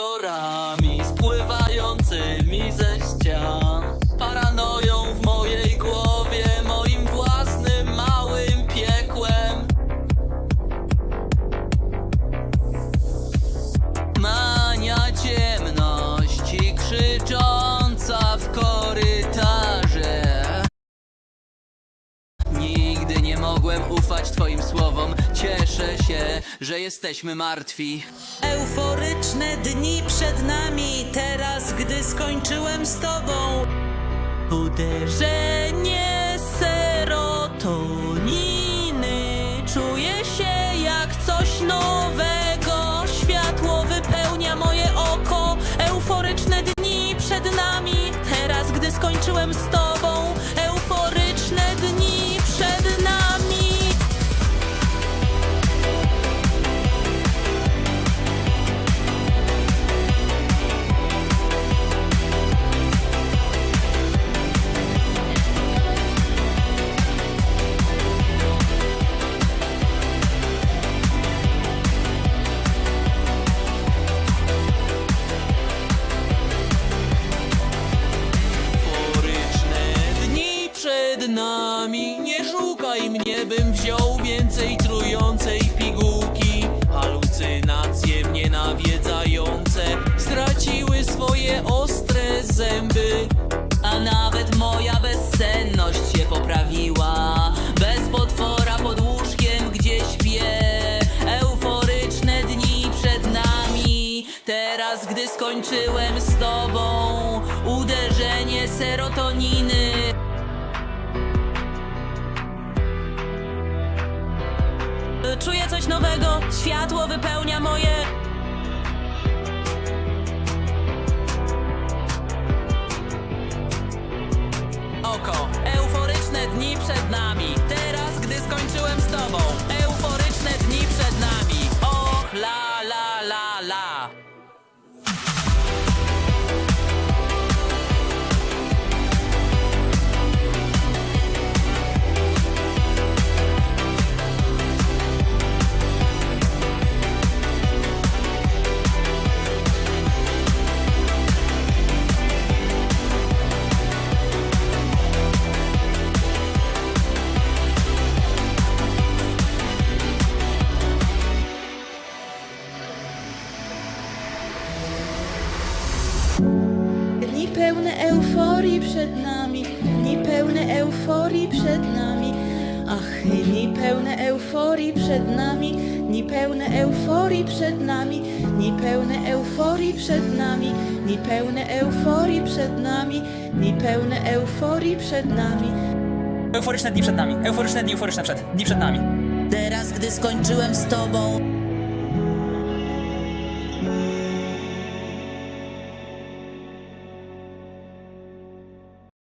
colorado. Że jesteśmy martwi. Euforyczne dni przed nami, teraz gdy skończyłem z tobą. Uderzenie serotoniny. Czuję się jak coś nowego. Światło wypełnia moje oko. Euforyczne dni przed nami, teraz gdy skończyłem z tobą. Przed nami. Nie szukaj mnie, bym wziął więcej trującej pigułki. Halucynacje mnie nawiedzające straciły swoje ostre zęby. A nawet moja bezsenność się poprawiła. Bez potwora pod łóżkiem, gdzie śpię. Euforyczne dni przed nami. Teraz, gdy skończyłem z tobą, uderzenie serotoniny. Czuję coś nowego, światło wypełnia moje. Oko. Euforyczne dni przed nami. Teraz, gdy skończyłem z tobą. Euforyczne dni przed nami. Och, la, la, la, la. Pełne euforii przed nami, dni pełne euforii przed nami. Ach, dni pełne euforii przed nami, dni pełne euforii przed nami, dni pełne euforii przed nami, dni pełne euforii przed nami, dni pełne euforii przed nami. Euforyczne dni przed nami. Euforyczne dni, euforyczne przed. Dni przed nami. Teraz, gdy skończyłem z tobą,